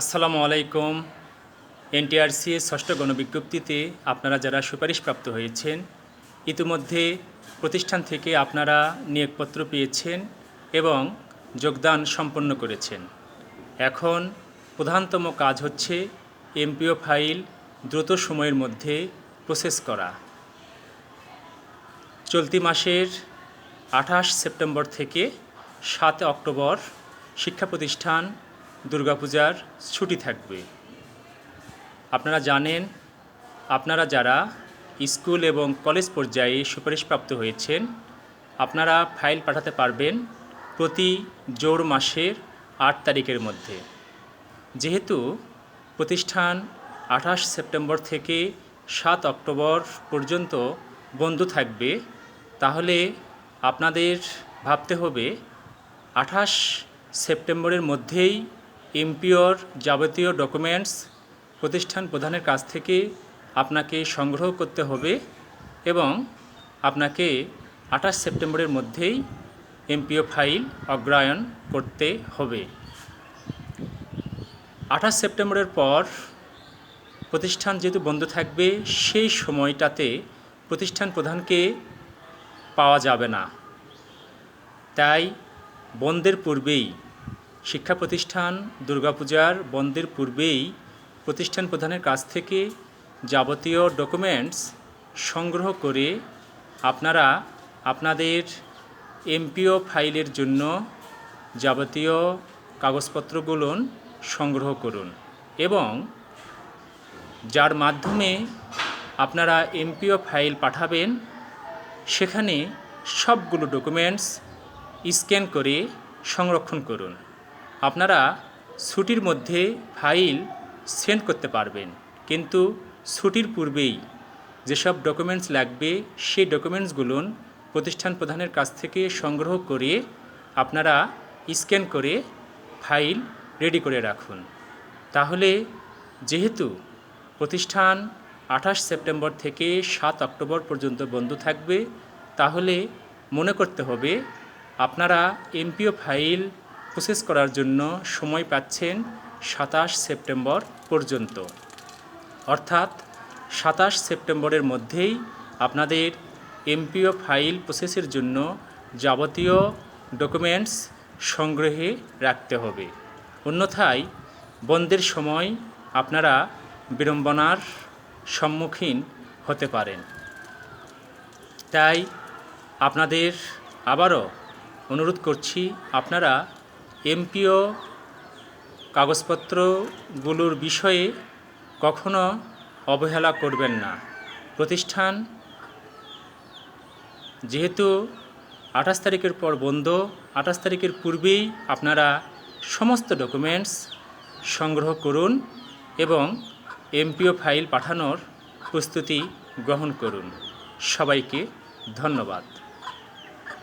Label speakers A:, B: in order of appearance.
A: আসসালামু আলাইকুম। এনটিআরসি ষষ্ঠ গণবিজ্ঞপ্তিতে আপনারা যারা সুপারিশপ্রাপ্ত হয়েছেন, ইতিমধ্যে প্রতিষ্ঠান থেকে আপনারা নিয়োগপত্র পেয়েছেন এবং যোগদান সম্পন্ন করেছেন। এখন প্রধানতম কাজ হচ্ছে এমপিও ফাইল দ্রুত সময়ের মধ্যে প্রসেস করা। চলতি মাসের আঠাশ সেপ্টেম্বর থেকে সাত অক্টোবর শিক্ষা প্রতিষ্ঠান দুর্গাপূজার ছুটি থাকবে। আপনারা জানেন, আপনারা যারা স্কুল এবং কলেজ পর্যায়ে সুপারিশপ্রাপ্ত হয়েছেন, আপনারা ফাইল পাঠাতে পারবেন প্রতি জোড় মাসের আট তারিখের মধ্যে। যেহেতু প্রতিষ্ঠান আঠাশ সেপ্টেম্বর থেকে সাত অক্টোবর পর্যন্ত বন্ধ থাকবে, তাহলে আপনাদের ভাবতে হবে আঠাশ সেপ্টেম্বরের মধ্যেই এমপিওর যাবতীয় ডকুমেন্টস প্রতিষ্ঠান প্রধানের কাছ থেকে আপনাকে সংগ্রহ করতে হবে এবং আপনাকে আঠাশ সেপ্টেম্বরের মধ্যেই এমপিও ফাইল অগ্রায়ন করতে হবে। আঠাশ সেপ্টেম্বরের পর প্রতিষ্ঠান যেহেতু বন্ধ থাকবে, সেই সময়টাতে প্রতিষ্ঠান প্রধানকে পাওয়া যাবে না। তাই বন্ধের পূর্বেই শিক্ষা প্রতিষ্ঠান, দুর্গাপূজার বন্ধের পূর্বেই প্রতিষ্ঠান প্রধানের কাছ থেকে যাবতীয় ডকুমেন্টস সংগ্রহ করে আপনারা আপনাদের এমপিও ফাইলের জন্য যাবতীয় কাগজপত্রগুলো সংগ্রহ করুন এবং যার মাধ্যমে আপনারা এমপিও ফাইল পাঠাবেন, সেখানে সবগুলো ডকুমেন্টস স্ক্যান করে সংরক্ষণ করুন। আপনারা ছুটির মধ্যে ফাইল সেন্ড করতে পারবেন। কিন্তু ছুটির পূর্বেই যেসব ডকুমেন্টস লাগবে, সেই ডকুমেন্টসগুলো প্রতিষ্ঠান প্রধানের কাছ থেকে সংগ্রহ করে আপনারা স্ক্যান করে ফাইল রেডি করে রাখুন। তাহলে যেহেতু প্রতিষ্ঠান আঠাশ সেপ্টেম্বর থেকে সাত অক্টোবর পর্যন্ত বন্ধ থাকবে, তাহলে মনে করতে হবে আপনারা এমপিও ফাইল প্রসেস করার জন্য সময় পাচ্ছেন সাতাশ সেপ্টেম্বর পর্যন্ত। অর্থাৎ সাতাশ সেপ্টেম্বরের মধ্যেই আপনাদের এমপিও ফাইল প্রসেসের জন্য যাবতীয় ডকুমেন্টস সংগ্রহে রাখতে হবে। অন্যথায় বন্ধের সময় আপনারা বিড়ম্বনার সম্মুখীন হতে পারেন। তাই আপনাদের আবারও অনুরোধ করছি, আপনারা এমপিও কাগজপত্রগুলোর বিষয়ে কখনো অবহেলা করবেন না। প্রতিষ্ঠান যেহেতু আঠাশ তারিখের পর বন্ধ, আঠাশ তারিখের পূর্বেই আপনারা সমস্ত ডকুমেন্টস সংগ্রহ করুন এবং এমপিও ফাইল পাঠানোর প্রস্তুতি গ্রহণ করুন। সবাইকে ধন্যবাদ।